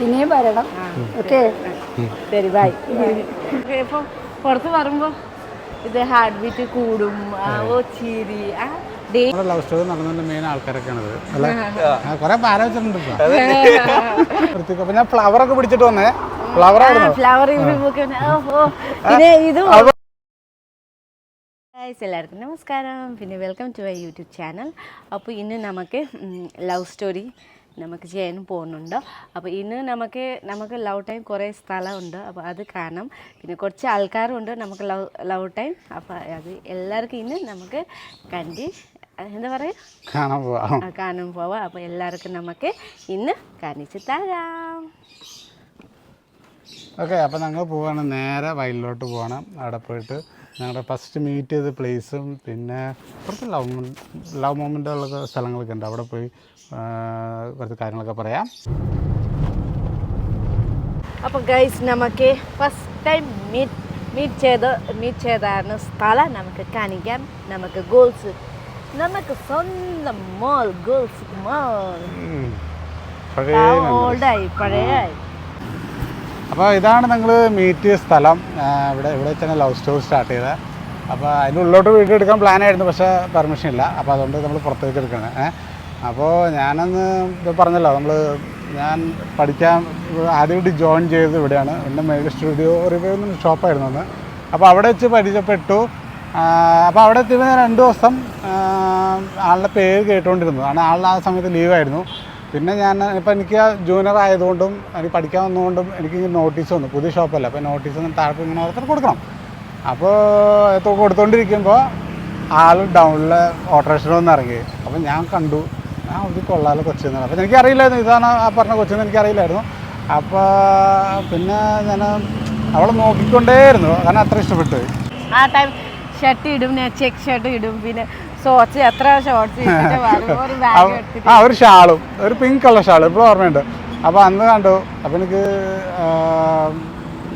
ഇനിയും വരണം. ഓക്കെ ശരി. ബൈ ഇപ്പം പുറത്ത് പറയുമ്പോൾ ഇത് ഹാർട്ട് ബീറ്റ് കൂടും ആ, ഓ ചിരി ആ ലവ് സ്റ്റോറി മെയിൻ കുറെ ഫ്ലവർ ഒക്കെ പിടിച്ചിട്ട് വന്നേ. ഫ്ലവർ ഫ്ലവർ ഇത് ഗൈസ് എല്ലാവർക്കും നമസ്കാരം. പിന്നെ welcome to my YouTube channel അപ്പോൾ ഇന്ന് നമുക്ക് ലവ് സ്റ്റോറി നമുക്ക് ചെയ്യാനും പോകുന്നുണ്ട്. അപ്പോൾ ഇന്ന് നമുക്ക് നമുക്ക് ലവ് ടൈം കുറേ സ്ഥലമുണ്ട്. അപ്പോൾ അത് കാണാം പിന്നെ കുറച്ച് ആൾക്കാരുണ്ട് നമുക്ക് ലവ് ലവ് ടൈം അപ്പോൾ അത് എല്ലാവർക്കും ഇന്ന് നമുക്ക് കണ്ടി എന്താ പറയുക കാണാൻ പോവാം. ആ, കാണാൻ പോവാം. അപ്പോൾ എല്ലാവർക്കും നമുക്ക് ഇന്ന് കാണിച്ച് തരാം. ഓക്കെ അപ്പോൾ ഞങ്ങൾ പോവാണ്. നേരെ വയലിലോട്ട് പോകണം. അവിടെ പോയിട്ട് ഞങ്ങളുടെ ഫസ്റ്റ് മീറ്റ് ചെയ്ത പ്ലേസും പിന്നെ കുറച്ച് ലവ് ലവ് മൊമെന്റുകളൊക്കെ സ്ഥലങ്ങളൊക്കെ ഉണ്ട്. അവിടെ പോയി കുറച്ച് കാര്യങ്ങളൊക്കെ പറയാം. അപ്പോൾ ഗൈസ് നമുക്ക് ഫസ്റ്റ് ടൈം മീറ്റ് മീറ്റ് ചെയ്ത് മീറ്റ് ചെയ്താണ് സ്ഥലം. നമുക്ക് കാണിക്കാം. നമുക്ക് ഗോൾസ് നമുക്ക് സ്വന്തം മോൾ ഗോൾസ് മോൾ. പഴയ ഓൾഡായി പഴയായി അപ്പോൾ ഇതാണ് ഞങ്ങൾ മീറ്റ് സ്ഥലം. ഇവിടെ ഇവിടെ വെച്ചാണ് ലവ് സ്റ്റോറി സ്റ്റാർട്ട് ചെയ്തത് അപ്പോൾ അതിന്റെ ഉള്ളോട്ട് വീഡിയോ എടുക്കാൻ പ്ലാൻ ആയിരുന്നു പക്ഷേ പെർമിഷൻ ഇല്ല. അപ്പോൾ അതുകൊണ്ട് നമ്മൾ പുറത്തേക്ക് എടുക്കണം. അപ്പോൾ ഞാനന്ന് ഇത് പറഞ്ഞല്ലോ നമ്മൾ ഞാൻ പഠിക്കാൻ ആദ്യമായിട്ട് ജോയിൻ ചെയ്തത് ഇവിടെയാണ്. എന്റെ മെയിൽ സ്റ്റുഡിയോ എന്ന ഷോപ്പായിരുന്നു അന്ന്. അപ്പോൾ അവിടെ വെച്ച് പരിചയപ്പെട്ടു. അപ്പോൾ അവിടെ എത്തിയപ്പോൾ ഞാൻ രണ്ട് ദിവസം ആളുടെ പേര് കേട്ടുകൊണ്ടിരുന്നു കാരണം ആളുടെ ആ സമയത്ത് ലീവായിരുന്നു പിന്നെ ഞാൻ ഇപ്പം എനിക്ക് ജൂനിയർ ആയതുകൊണ്ടും എനിക്ക് പഠിക്കാൻ വന്നതുകൊണ്ടും എനിക്ക് നോട്ടീസ് വന്നു. പുതിയ ഷോപ്പല്ല അപ്പോൾ നോട്ടീസ് ഒന്നും താഴെ ഇങ്ങനെ ഓർത്തർ കൊടുക്കണം. അപ്പോൾ ഇത് കൊടുത്തോണ്ടിരിക്കുമ്പോൾ ആൾ ഡൗണിൽ ഓട്ടോറിക്ഷയിൽ വന്ന് ഇറങ്ങി. അപ്പോൾ ഞാൻ കണ്ടു. ആ ഇത് കൊള്ളാലോ അപ്പം എനിക്ക് അറിയില്ലായിരുന്നു. ഇതാണ് ആ പറഞ്ഞ കൊച്ചെന്ന് എനിക്കറിയില്ലായിരുന്നു അപ്പോൾ പിന്നെ ഞാൻ അവളെ നോക്കിക്കൊണ്ടേയിരുന്നു. കാരണം അത്ര ഇഷ്ടപ്പെട്ടു. ആ ടൈം ഷർട്ട് ഇടും ചെക്ക് ഷർട്ട് ഇടും. പിന്നെ ആ ഒരു ഷാളും ഒരു പിങ്ക് കളർ ഷാൾ ഇപ്പോൾ ഓർമ്മയുണ്ട്. അപ്പോൾ അന്ന് കണ്ടു. അപ്പോൾ എനിക്ക്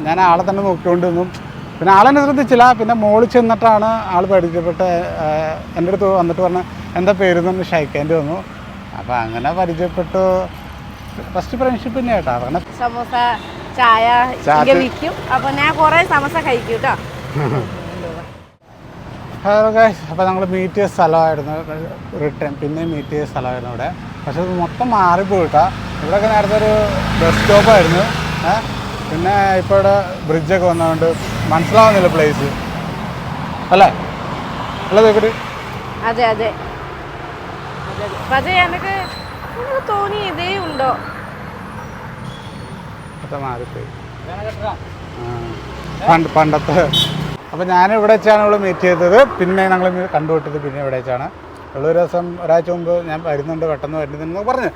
ഞാൻ ആളെ തന്നെ നോക്കിക്കൊണ്ടിരുന്നു. പിന്നെ ആളെന്നെ ശ്രദ്ധിച്ചില്ല. പിന്നെ മോളിൽ ചെന്നിട്ടാണ് ആൾ പരിചയപ്പെട്ട് എന്റെ അടുത്ത് വന്നിട്ട് പറഞ്ഞ എന്താ പേര് എന്ന് ഷൈക്കേണ്ടി വന്നു. അപ്പോൾ അങ്ങനെ പരിചയപ്പെട്ടു. ഫസ്റ്റ് ഫ്രണ്ട്ഷിപ്പ് തന്നെ കേട്ടോ. അതാണ് സമോസ ചായ വിൽക്കും. അപ്പോൾ ഞാൻ കുറേ സമോസ കഴിക്കും കേട്ടോ. ഹലോ ഗൈസ് അപ്പോൾ ഞങ്ങൾ മീറ്റ് ചെയ്ത സ്ഥലമായിരുന്നു റിട്ടേൺ പിന്നെയും മീറ്റ് ചെയ്ത സ്ഥലമായിരുന്നു ഇവിടെ. പക്ഷേ ഇത് മൊത്തം മാറിപ്പോയിട്ടാ. ഇവിടെയൊക്കെ നേരത്തെ ഒരു ബസ് സ്റ്റോപ്പായിരുന്നു പിന്നെ ഇപ്പോൾ ഇവിടെ ബ്രിഡ്ജൊക്കെ വന്നതുകൊണ്ട് മനസ്സിലാവുന്നില്ല പ്ലേസ് അല്ലേ? അല്ലേ ദേവര് അതെ അതെ. അതെ എനിക്ക് തോന്നി ഇതേ ഉണ്ടോ? മാറിപ്പോയി. പണ്ട് പണ്ടത്തെ അപ്പോൾ ഞാൻ ഇവിടെ വെച്ചാണ് ഇവിടെ മീറ്റ് ചെയ്തത്. പിന്നെ ഞങ്ങൾ കണ്ടുപിട്ടത് പിന്നെ ഇവിടെ വെച്ചാണ്. ഉള്ള ഒരു ദിവസം ഒരാഴ്ച മുമ്പ് ഞാൻ വരുന്നുണ്ട് പെട്ടെന്ന് വരുന്നുണ്ടെന്ന് പറഞ്ഞു.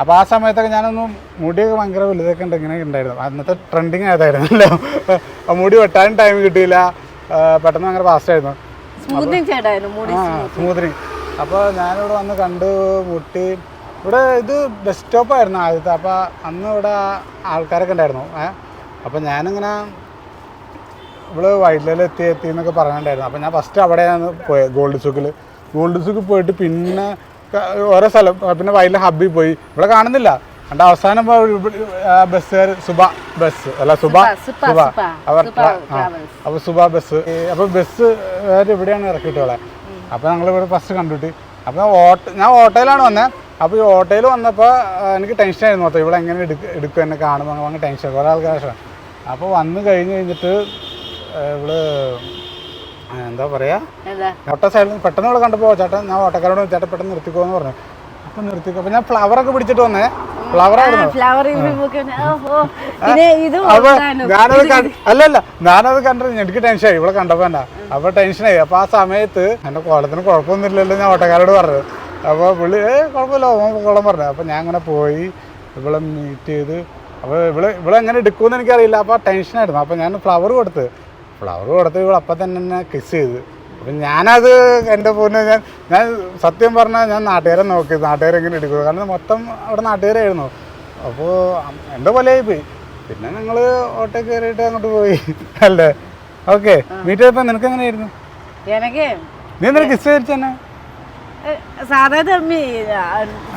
അപ്പോൾ ആ സമയത്തൊക്കെ ഞാനൊന്നും മുടിയൊക്കെ ഭയങ്കര വലുതൊക്കെ ഉണ്ട് ഇങ്ങനെ ഉണ്ടായിരുന്നു. അന്നത്തെ ട്രെൻഡിങ് ആയതായിരുന്നല്ലോ. അപ്പോൾ മുടി വെട്ടാനും ടൈം കിട്ടിയില്ല. പെട്ടെന്ന് ഭയങ്കര ഫാസ്റ്റായിരുന്നു ആയിരുന്നു. സ്മൂത്തിനിങ് അപ്പോൾ ഞാനിവിടെ വന്ന് കണ്ട് മുട്ടി. ഇവിടെ ഇത് ബസ് സ്റ്റോപ്പായിരുന്നു ആദ്യത്തെ. അപ്പോൾ അന്ന് ഇവിടെ ആൾക്കാരൊക്കെ ഉണ്ടായിരുന്നു. ഏ അപ്പോൾ ഞാനിങ്ങനെ ഇവിടെ വൈറ്റിലെല്ലാം എത്തി എത്തി എന്നൊക്കെ പറഞ്ഞിട്ടുണ്ടായിരുന്നു. അപ്പോൾ ഞാൻ ഫസ്റ്റ് അവിടെയാണ് പോയത് ഗോൾഡ് സൂക്കിൽ ഗോൾഡ് സൂക്കിൽ പോയിട്ട് പിന്നെ ഓരോ സ്ഥലം പിന്നെ വൈറ്റിലെ ഹബ്ബിൽ പോയി. ഇവിടെ കാണുന്നില്ല. എന്നിട്ട് അവസാനം ബസ്സുകാർ സുബ ബസ് അല്ല സുബ സുബ, അവർ അപ്പൊ അപ്പോൾ സുബ ബസ് അപ്പോൾ ബസ് ഇവിടെയാണ് ഇറക്കിയിട്ടുള്ളത് അപ്പോൾ ഞങ്ങൾ ഇവിടെ ഫസ്റ്റ് കണ്ടിട്ട് അപ്പോൾ ഓട്ടോ ഞാൻ ഓട്ടോയിലാണ് വന്നത് അപ്പോൾ ഈ ഓട്ടോയിൽ വന്നപ്പോൾ എനിക്ക് ടെൻഷൻ ആയിരുന്നു മൊത്തം ഇവിടെ എങ്ങനെ എടുക്കും എന്നെ കാണുമ്പോൾ അങ്ങനെ ടെൻഷൻ കുറേ ആൾക്കാർ അപ്പോൾ വന്നു കഴിഞ്ഞ് കഴിഞ്ഞിട്ട് ഇവൾ എന്താ പറയാ? ഓട്ടോ സൈഡിൽ നിന്ന് പെട്ടെന്ന് ഇവിടെ കണ്ടപ്പോ ചേട്ടൻ ഞാൻ ഓട്ടക്കാരോട് ചേട്ടൻ പെട്ടെന്ന് നിർത്തിക്കോ എന്ന് പറഞ്ഞു. അപ്പൊ നിർത്തിക്കോ. അപ്പോൾ ഞാൻ ഫ്ലവർ ഒക്കെ പിടിച്ചിട്ട് വന്നേ. ഫ്ലവർ അപ്പൊ. ഞാനത് അല്ലല്ല ഞാനത് കണ്ടത് എനിക്ക് ടെൻഷനായി ഇവിടെ കണ്ടപ്പോ എന്നാ അപ്പൊ ടെൻഷനായി അപ്പൊ ആ സമയത്ത് എന്റെ കോലത്തിന് കുഴപ്പമൊന്നുമില്ലല്ലോ ഞാൻ ഓട്ടക്കാരോട് പറഞ്ഞത് അപ്പൊ പുള്ളി ഏ കുഴപ്പമില്ല. ഓൻ കൊള്ളം പറഞ്ഞു. അപ്പൊ ഞാൻ അങ്ങനെ പോയി ഇവിടെ മീറ്റ് ചെയ്ത്. അപ്പോൾ ഇവിടെ ഇവിടെ എങ്ങനെ എടുക്കുമെന്ന് എനിക്കറിയില്ല. അപ്പോൾ ടെൻഷനായിരുന്നു അപ്പോൾ ഞാൻ ഫ്ലവർ കൊടുത്ത്. ഫ്ലവർ കൊടുത്ത് ഇവിടെ അപ്പം തന്നെ എന്നെ കിസ് ചെയ്ത്. അപ്പം ഞാനത് എന്റെ പൊന്ന് ഞാൻ ഞാൻ സത്യം പറഞ്ഞാൽ ഞാൻ നാട്ടുകാരെ നോക്കി നാട്ടുകാരെ ഇങ്ങനെ എടുക്കുക കാരണം മൊത്തം അവിടെ നാട്ടുകാരായിരുന്നു. അപ്പോൾ എന്റെ പോലെയായി പോയി. പിന്നെ ഞങ്ങൾ ഓട്ടോ കയറിയിട്ട് അങ്ങോട്ട് പോയി. അല്ലേ? ഓക്കെ. മീറ്റ് ചെയ്തപ്പോൾ നിനക്ക് എങ്ങനെയായിരുന്നു? എനിക്ക്? നീ എന്തൊരു കിസ് കഴിച്ചു തന്നെ? സാധാരണ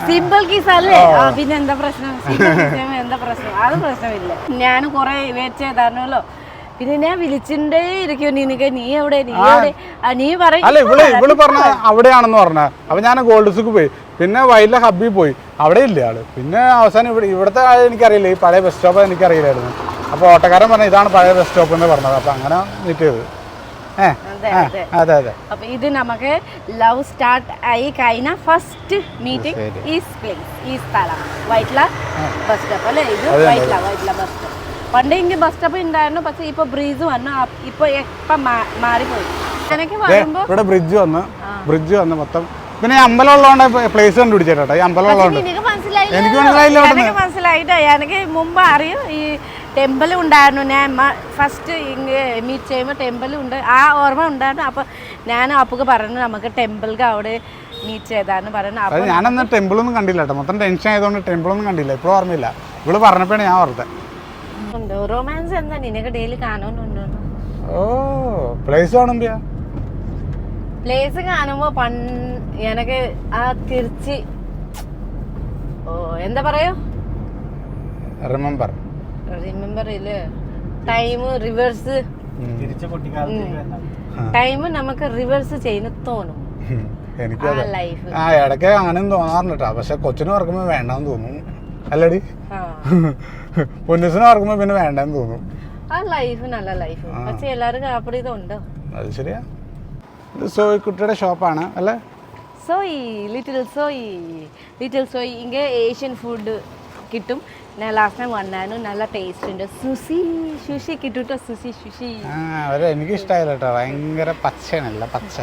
സിമ്പിൾ കീസ് അല്ലേ? പിന്നെ എന്താ പ്രശ്നം? എന്താ പ്രശ്നം? അത് പ്രശ്നമില്ല. ഞാൻ കുറെ വെയിറ്റ് ചെയ്തായിരുന്നല്ലോ. പിന്നെ ഞാൻ വിളിച്ചിട്ടേ ഇരിക്കും നിനക്ക് നീ എവിടെ? നീ എവിടെ? നീ പറയും. അല്ല ഇവൾ ഇവൾ പറഞ്ഞ അവിടെയാണെന്ന് പറഞ്ഞ. അപ്പൊ ഞാൻ ഗോൾഡ് സുക്ക് പോയി. പിന്നെ വയലിലെ ഹബ്ബിൽ പോയി. അവിടെ ഇല്ല ആൾ. പിന്നെ അവസാനം ഇവിടെ ഇവിടുത്തെ ആളെ എനിക്കറിയില്ല. ഈ പഴയ ബസ് സ്റ്റോപ്പ് എനിക്കറിയില്ലായിരുന്നു അപ്പൊ ഓട്ടക്കാരൻ പറഞ്ഞ ഇതാണ് പഴയ ബസ് സ്റ്റോപ്പ് എന്ന് പറഞ്ഞത്. അപ്പൊ അങ്ങനെ മീറ്റ് അതെ അതെ. അപ്പൊ ഇത് നമുക്ക് ലവ് സ്റ്റാർട്ട് ആയി കഴിഞ്ഞ ഫസ്റ്റ് മീറ്റിംഗ്. ഈ പ്ലേസ് ഈ സ്ഥലം. വൈറ്റ്ല ബസ് സ്റ്റോപ്പ് അല്ലേ? ഇത്. വൈറ്റ്ല വൈറ്റ്ല ബസ് സ്റ്റോപ്പ് പണ്ട് ഇങ്ങനെ ബസ് സ്റ്റോപ്പ് ഉണ്ടായിരുന്നു പക്ഷെ ഇപ്പൊ ബ്രിഡ്ജ് വന്നു. ഇപ്പൊ ഇപ്പൊ മാറിപ്പോയി. ഇവിടെ ബ്രിഡ്ജ് വന്ന് ബ്രിഡ്ജ് വന്ന് മൊത്തം. പിന്നെ അമ്പലം ഉള്ളതുകൊണ്ട് പ്ലേസ് കണ്ടുപിടിച്ചേട്ടാ ഈ അമ്പലം ഉള്ളതുകൊണ്ട് എനിക്ക് മനസ്സിലായില്ല. എനിക്ക് മനസ്സിലായിട്ടോ എനിക്ക് മുമ്പ് അറിയും ഈ ടെമ്പിൾ ഉണ്ടായിരുന്നു. ഞാൻ ഫസ്റ്റ് ഇങ്ങ് മീറ്റ് ചെയ്യുമ്പോൾ ടെമ്പിൾ ഉണ്ട്. ആ ഓർമ്മ ഉണ്ടായിരുന്നു. അപ്പോൾ ഞാൻ അപ്പൊക്ക് പറഞ്ഞു നമുക്ക് ടെമ്പിൾക്ക് അവിടെ മീറ്റ് ചെയ്താന്ന് പറഞ്ഞു. അപ്പോൾ ഞാനന്ന് ടെമ്പിളൊന്നും കണ്ടില്ല കേട്ടോ. മൊത്തം ടെൻഷൻ ആയതുകൊണ്ട് ടെമ്പിൾ ഒന്നും കണ്ടില്ല. ഇപ്പോഴും ഓർമ്മയില്ല. ഇവൾ പറഞ്ഞപ്പോഴാണ് ഞാൻ ഓർത്തത്. റൊമാൻസ് എന്താ? നിനക്ക് ഡെയിലി കാണുന്നുണ്ടോ? ഓ പ്ലേസ് കാണുമ്പോ പ്ലേസ് കാണുമ്പോൾ പൺ എനക്ക് ആ തിരിച്ച് ഓ എന്താ പറയൂ? റിമെമ്പർ റിമെമ്പർ ഇല്ല? ടൈം റിവേഴ്സ് ടൈം നമുക്ക് റിവേഴ്സ് ചെയ്യുന്ന തോന്നും. എനിക്ക് ആ ലൈഫ് ആ ഇടയ്ക്ക് അങ്ങനെ തോന്നാറുണ്ട് കേട്ടോ പക്ഷെ കൊച്ചിന് ഓർക്കുമ്പോൾ വേണ്ടെന്ന് തോന്നും. അല്ലടി? ആ. പൊന്നിസിനെ ഓർക്കുമ്പോ പിന്നെ വേണ്ടെന്ന് തോന്നും. ആ ലൈഫ് നല്ല ലൈഫ് പക്ഷെ എല്ലാവർക്കും അപ്പടി ഇതുണ്ട് അത് ശരിയാ. ഇത് സോയിക്കുട്ടിയുടെ ഷോപ്പാണ് അല്ലേ? സോയി ലിറ്റിൽ സോയി. ലിറ്റിൽ സോയി ഇങ്ങനെ ഏഷ്യൻ ഫുഡ് കിട്ടും. ഞാൻ ലാസ്റ്റ് ടൈം വന്നായിരുന്നു. നല്ല ടേസ്റ്റ് ഉണ്ട്. സുസി സുഷി കിട്ടുട്ടോ? സുസി സുഷി എനിക്ക് ഇഷ്ടമായില്ല കേട്ടോ. ഭയങ്കര പച്ചയാണല്ല പച്ച.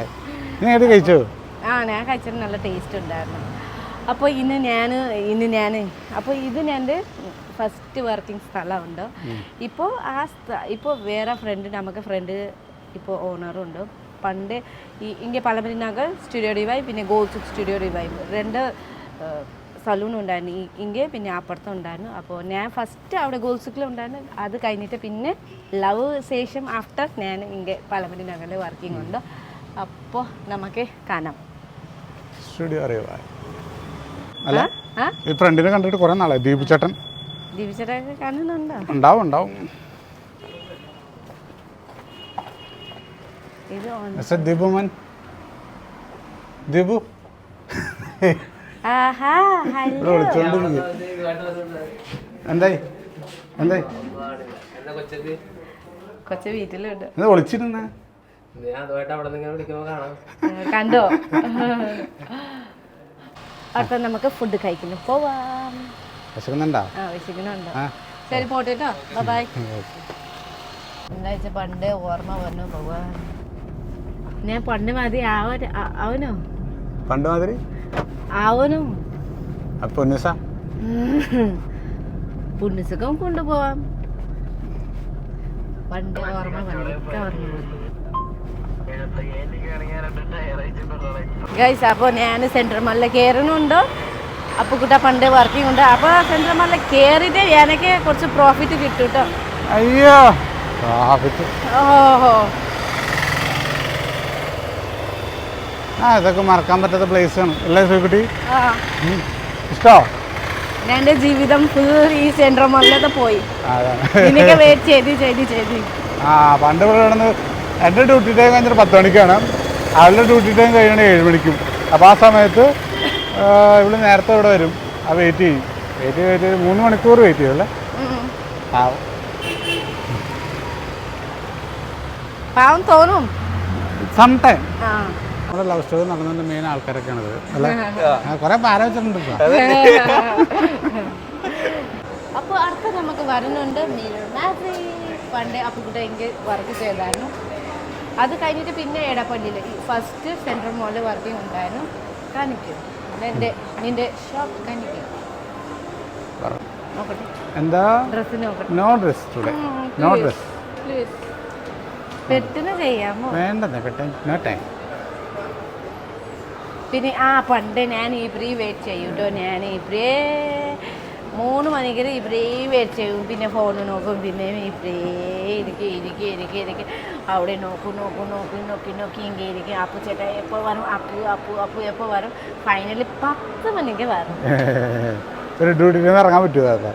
നീ കഴിച്ചോ? ആ ഞാൻ കഴിച്ചിട്ട് നല്ല ടേസ്റ്റ് ഉണ്ടായിരുന്നു. അപ്പോൾ ഇന്ന് ഞാൻ ഇന്ന് ഞാൻ അപ്പോൾ ഇത് എന്റെ ഫസ്റ്റ് വർക്കിംഗ് സ്ഥലമുണ്ട്. ഇപ്പോൾ ആ ഇപ്പോൾ വേറെ ഫ്രണ്ട് നമുക്ക് ഫ്രണ്ട് ഇപ്പോൾ ഓണറുണ്ട് പണ്ട് ഈ ഇന്ത്യ പലമരി നഗർ സ്റ്റുഡിയോ ഡിവൈ പിന്നെ ഗോൾസ് സ്റ്റുഡിയോ ഡിവൈ രണ്ട് സലൂൺ ഉണ്ടായിരുന്നു. ഇங்கே പിന്നെ അപ്പുറത്തും ഉണ്ടായിരുന്നു. അപ്പോൾ ഞാൻ ഫസ്റ്റ് അവിടെ ഗോൾസുക്കിൽ ഉണ്ടായിരുന്നു. അത് കഴിഞ്ഞിട്ട് പിന്നെ ലവ് ശേഷം ആഫ്റ്റർ ഞാൻ ഇங்கே പലമരി നഗറിൽ വർക്കിംഗ് ഉണ്ട്. അപ്പോൾ നമുക്ക് കനം സ്റ്റുഡിയോ അറിയാം അല്ല? ഈ ഫ്രണ്ടിനെ കണ്ടിട്ട് കുറേ നാളായി. ദീപു ചേട്ടൻ ഉണ്ടാവും ഉണ്ടാവും. ദീപു എന്തായി? എന്തായി? കൊച്ചു വീട്ടിലുണ്ട്. എന്താ വിളിച്ചിരുന്നേ? കണ്ടോ? അടുത്ത നമുക്ക് ഫുഡ് കഴിക്കുന്നു. പോവാം. വിശക്കുന്നുണ്ടോ? ആ വിശക്കുന്നുണ്ടോ. ശരി പോട്ടെ കേട്ടോ ബൈ എന്താ പണ്ട് ഓർമ്മ വന്നു പോവാ ഞാൻ പണ്ട് മതി ആവന അവനോ? പണ്ട് മാതിരി? ആവനോ? അപ്പൊ പൊന്നിസ? പുണ്യസുഖം കൊണ്ടുപോവാം. പണ്ട് ഓർമ്മ വന്നു ഓർമ്മ വന്നു. ഗൈസ് അപ്പോൾ ഞാൻ സെൻട്രൽ മാളിൽ കയറുന്നുണ്ട് അപ്പോൾ കുട്ട പണ്ട് വർക്കിംഗ് ഉണ്ട്. അപ്പോൾ സെൻട്രൽ മാളിൽ കയറിയിട്ട് എനിക്ക് കുറച്ച് പ്രോഫിറ്റ് കിട്ടും കേട്ടോ. അയ്യോ ഓഹോ. ആ ഇതൊക്കെ മറക്കാൻ പറ്റാത്ത പ്ലേസ് ആണ്. അല്ലേ സുഖുട്ടി ഇഷ്ടോ? എന്റെ ജീവിതം ഫുൾ ഈ സെൻട്രൽ മാളിലൊക്കെ പോയി. നിനക്ക് വെയിറ്റ് ചെയ്ത് ചെയ്ത് ചെയ്ത്. ആ പണ്ട് ഇവിടെ എന്റെ ഡ്യൂട്ടി ടൈം കഴിഞ്ഞിട്ട് പത്ത് മണിക്കാണ്. അവളുടെ ഡ്യൂട്ടി ടൈം കഴിയണ ഏഴ് മണിക്കും. അപ്പോൾ ആ സമയത്ത് ഇവിടെ നേരത്തെ ഇവിടെ വരും. ആ വെയിറ്റ് ചെയ്യും. വെയിറ്റ് വെയിറ്റ് ചെയ്ത് മൂന്ന് മണിക്കൂർ വെയിറ്റ് ചെയ്യുമല്ലേ. ആ പാവം. തോന്നും. സം ടൈം നമ്മുടെ ലവ് സ്റ്റോറി നടന്നതിന്റെ മെയിൻ ആൾക്കാരൊക്കെയാണ് അല്ലെ? കുറെ പാര വെച്ചിട്ടുണ്ട് അപ്പോൾ അടുത്ത നമുക്ക് വരുന്നുണ്ട് പണ്ട് അപ്പുക്കുട്ട എനിക്ക് വർക്ക് ചെയ്തായിരുന്നു. അത് കഴിഞ്ഞിട്ട് പിന്നെ എടപ്പള്ളിയിൽ ഫസ്റ്റ് സെൻട്രൽ മോളിൽ വർക്കിംഗ് ഉണ്ടായിരുന്നു കാണിക്കും. എന്റെ നിന്റെ ഷോപ്പ് കാണിക്കും. എന്താ? No dress today no dress പെട്ടെന്ന് ചെയ്യാമോ? വേണ്ടെന്നേ പെട്ടെന്ന്. നോ ടൈം പിന്നെ ആ പണ്ട് ഞാൻ ഈ പ്രീ വെയിറ്റ് ചെയ്യൂട്ടോ. ഞാൻ ഈ പ്രീ മൂന്ന് മണിക്കൂർ ഇവരേ വെയിറ്റ് ചെയ്യും പിന്നെ ഫോൺ നോക്കും. പിന്നെ ഇവരേ ഇരിക്കും ഇരിക്കും ഇരിക്കും ഇരിക്കും. അവിടെ നോക്കും നോക്കും നോക്കി നോക്കി നോക്കി ഇങ്ങനെ ഇരിക്കും. അപ്പു ചേട്ടാ എപ്പോൾ വരും? അപ്പു അപ്പു അപ്പു എപ്പോൾ വരും? ഫൈനലി പത്ത് മണിക്ക് വരും. ഒരു ഡ്യൂട്ടിയിൽ നിന്ന് ഇറങ്ങാൻ പറ്റുമോ.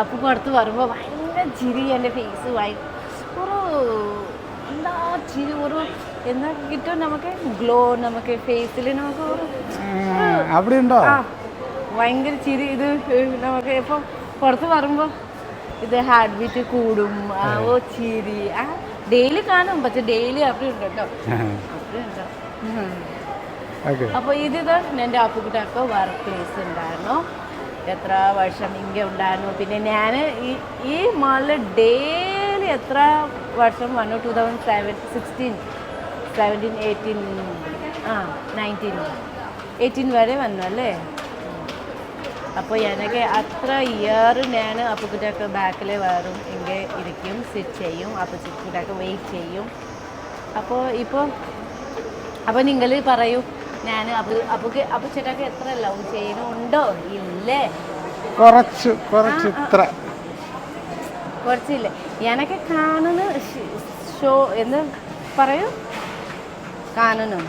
അപ്പു പുറത്ത് വരുമ്പോൾ ഭയങ്കര ചിരി എന്റെ ഫേസ് ഒരു എന്താ ചിരി ഒരു എന്നാ കിട്ടും നമുക്ക്? ഗ്ലോ നമുക്ക് ഫേസിൽ നമുക്ക് ഒരു അവിടെ ഉണ്ടോ? ഭയങ്കര ചിരി ഇത് നമുക്ക് ഇപ്പം പുറത്ത് വരുമ്പോൾ ഇത് ഹാർട്ട് ബീറ്റ് കൂടും ആ ഓ ചിരി. ആ ഡെയിലി കാണും പക്ഷെ ഡെയിലി അവിടെ ഉണ്ട് കേട്ടോ അപ്പോൾ ഇത് എന്റെ അപ്പുക്കുട്ടൊക്കെ വർക്ക് പ്ലേസ് ഉണ്ടായിരുന്നു. എത്ര വർഷം ഇങ്ങനെ ഉണ്ടായിരുന്നു. പിന്നെ ഞാൻ ഈ ഈ മാളിൽ ഡെയിലി എത്ര വർഷം വന്നു? Two thousand seven sixteen seventeen eighteen ആ നയന്റീൻ എയ്റ്റീൻ വരെ വന്നു അല്ലേ? അപ്പോൾ എനിക്ക് അത്ര ഇയർ ഞാൻ അപ്പുക്കുട്ടിയൊക്കെ ബാക്കിൽ വരും ഇങ്ങനെ ഇരിക്കും സിറ്റ് ചെയ്യും അപ്പുക്കുട്ടൊക്കെ വെയിറ്റ് ചെയ്യും. അപ്പോൾ ഇപ്പോൾ അപ്പോൾ നിങ്ങൾ പറയൂ ഞാൻ അപ്പു അപ്പുക്ക് അപ്പുച്ചേട്ടൊക്കെ എത്ര ലവ് ചെയ്യണമുണ്ടോ ഇല്ലേ? കുറച്ച് കുറച്ച് ഇത്ര. കുറച്ചില്ല? ഞാനൊക്കെ കാണുന്ന ഷോ എന്ന് പറയൂ? കാണുന്നു.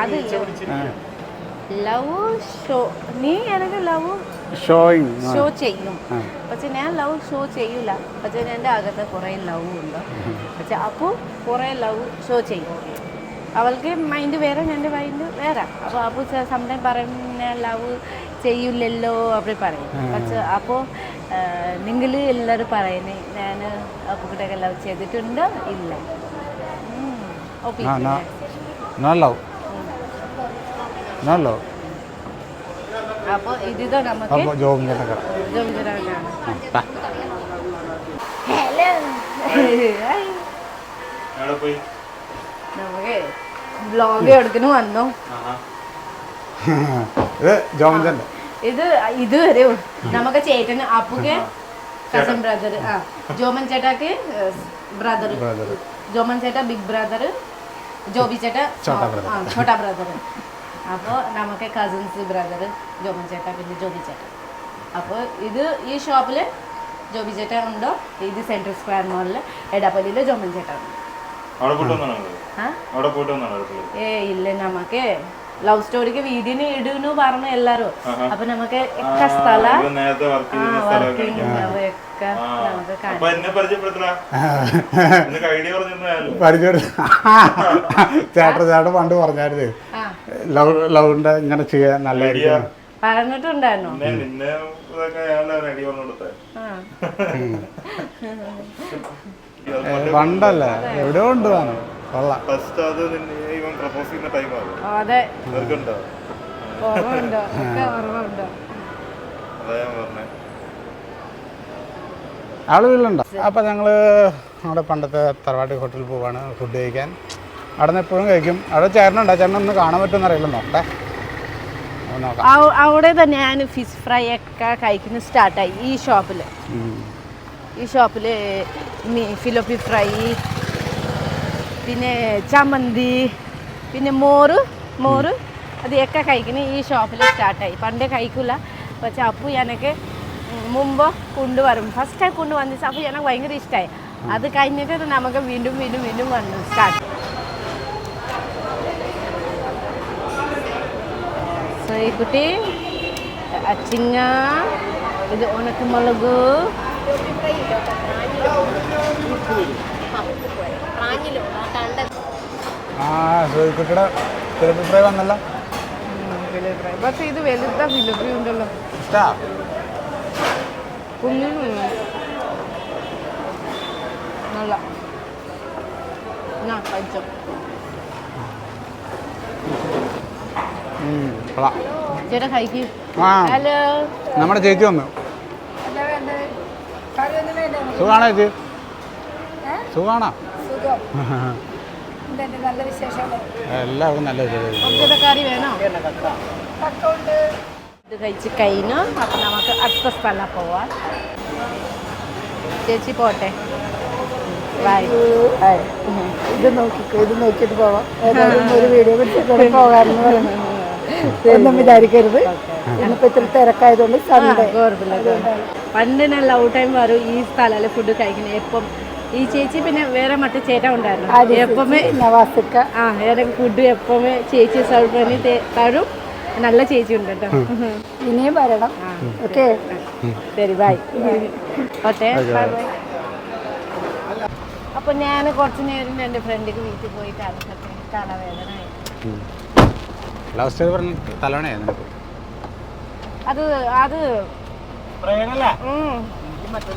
അതില്ല? ലവ് ഷോ നീ എനിക്ക് ലവ് ഷോയിങ് ഷോ ചെയ്യും. പക്ഷെ ഞാൻ ലവ് ഷോ ചെയ്യൂല. പക്ഷെ എന്റെ അകത്ത് കുറേ ലവ് ഉണ്ട്. പക്ഷെ അപ്പോൾ കുറേ ലവ് ഷോ ചെയ്യും. അവൾക്ക് മൈൻഡ് വേറെ എന്റെ മൈൻഡ് വേറെ. അപ്പോൾ അപ്പോൾ സംടൈം പറയും ഞാൻ ലവ് ചെയ്യില്ലല്ലോ അപ്പോൾ പറയും. പക്ഷെ അപ്പോൾ നിങ്ങൾ എല്ലാവരും പറയുന്നേ ഞാൻ അപ്പൂക്കിട്ടൊക്കെ ലവ് ചെയ്തിട്ടുണ്ട്? ഇല്ല. നോ ലവ് ലവ് അപ്പോൾ ജോബിന്റെ നമുക്ക് വ്ലോഗ് എടുക്കുന്നു വന്നു. ഇത് ജോമിന്റെ ഇത് ഇതുവരെ നമുക്ക് ചേട്ടന് അപ്പുക്ക് കസൻ ബ്രദർ ആ ജോമൻ ചേട്ടാക്ക് ബ്രദർ. ജോമൻ ചേട്ടാ ബിഗ് ബ്രദർ ജോബി ചേട്ടാ ആ ഛോട്ടാ ബ്രദർ അപ്പോൾ നമുക്ക് കസിൻസ് ബ്രദർ ജോമൻ ചേട്ടൻ പിന്നെ ജോബി ചേട്ടൻ അപ്പോൾ ഇത് ഈ ഷോപ്പിൽ ജോബി ചേട്ടൻ ഉണ്ടോ? ഇത് സെൻട്രൽ സ്ക്വയർ മോളിൽ എടപ്പള്ളിയിൽ ജോമൻ ചേട്ടൻ ഉണ്ട്? ഏ ഇല്ല നമുക്ക് ലവ് സ്റ്റോറിക്ക് വീഡിയോ ഇടുന്നു പറഞ്ഞു എല്ലാരും. അപ്പൊ നമുക്ക് ഒക്കെ സ്ഥല ചേട്ടൻ ചേട്ടൻ പണ്ട് പറഞ്ഞായിരുന്നേ. ലവ് ലവിന്റെ ഇങ്ങനെ ചെയ്യാൻ നല്ല പറഞ്ഞിട്ടുണ്ടായിരുന്നു? പണ്ടല്ലേ. എവിടെയോ ഉണ്ട് താനും കൊള്ളാം. ഫസ്റ്റ് അത് ഇവൻ പ്രപ്പോസ് ചെയ്യുന്ന ടൈമാണ് ആകും ആ, അതെ. നിനക്കുണ്ടോ ഓർമ്മയുണ്ടോ ഒക്കെ ഓർമ്മയുണ്ടോ അതാ ഞാൻ പറഞ്ഞേ. ആൾ വീട്ടിലുണ്ടോ? അപ്പം ഞങ്ങൾ നമ്മുടെ പണ്ടത്തെ തറവാട്ടി ഹോട്ടലിൽ പോവാണ് ഫുഡ് കഴിക്കാൻ. അവിടെ നിന്ന് എപ്പോഴും കഴിക്കും. അവിടെ ചേട്ടനുണ്ടോ? ചേട്ടൻ ഒന്ന് കാണാൻ പറ്റുമെന്ന് അറിയില്ല. നോക്കട്ടെ. അവിടെ തന്നെ ഞാൻ ഫിഷ് ഫ്രൈ ഒക്കെ കഴിക്കുന്ന സ്റ്റാർട്ടായി ഈ ഷോപ്പിൽ. ഈ ഷോപ്പിൽ ഫിലോപ്പി ഫ്രൈ പിന്നെ ചമ്മന്തി പിന്നെ മോറ് മോറ് അതൊക്കെ കഴിക്കണ ഈ ഷോപ്പിൽ സ്റ്റാർട്ടായി പണ്ടേ കഴിക്കില്ല പക്ഷെ അപ്പു എനിക്ക് മുമ്പ് കൊണ്ടുവരും. ഫസ്റ്റ് ടൈം കൊണ്ടുവന്ന അപ്പോൾ എനിക്ക് ഭയങ്കര ഇഷ്ടമായി അത് കഴിഞ്ഞിട്ട് നമുക്ക് വീണ്ടും വീണ്ടും വീണ്ടും വന്നു സ്റ്റാർട്ട് കുട്ടി അച്ചിങ്ങ ഇത് ഉണക്ക് മുളക്. പ്രാഞ്ഞിലോ ആ സോയിക്കുട്ടിയുടെ പക്ഷെ ഇത് വലുതാ ഉണ്ടല്ലോ. ഇഷ്ടാ? കുഞ്ഞിനും നല്ല. ഞാൻ കഴിച്ചോ? ഉം, കൊള്ളാം. ചേട്ടാ കഴിക്കൂ. ആ ഹലോ. നമ്മുടെ ചേച്ചി വന്നു. സുഖാണോ ചേച്ചി? സുഖാണോ? നല്ല വിശേഷങ്ങൾ. എല്ലാവർക്കും നല്ല കറി വേണോ? ഇത് കഴിച്ച് കഴിഞ്ഞു അപ്പം നമുക്ക് അടുത്ത സ്ഥലം പോവാം. ചേച്ചി പോട്ടെ. ബൈ ഇത് നോക്കിക്കോ ഇത് നോക്കിയിട്ട് പോവാം. ഒരു വീഡിയോ പിടിച്ചിട്ട് പോകാമെന്ന് പറഞ്ഞു ഒന്നും വിചാരിക്കരുത്. ഇന്നിപ്പോ ഇത്തിരി തിരക്കായതുകൊണ്ട് സൺഡേ പണ്ട് ഞാൻ ലവ് ടൈം വരും ഈ സ്ഥലം ഫുഡ് കഴിക്കുന്നത് എപ്പം ഈ ചേച്ചി പിന്നെ വേറെ മറ്റു ചേട്ടൻ ഉണ്ടായിരുന്നു. എപ്പമേ നവാസിക്ക. ആ ഏതൊക്കെ ഫുഡ് എപ്പമേ ചേച്ചി സൗൽപ്പണി തരും. നല്ല ചേച്ചി ഉണ്ട് കേട്ടോ ഇനിയും വരണം. ഓക്കെ. ശരി ബൈ. ഓട്ടെ അപ്പൊ ഞാൻ കുറച്ചു നേരം എന്റെ ഫ്രണ്ടിക്ക് വീട്ടിൽ പോയി തലവേദന അത് അത്. മറ്റേ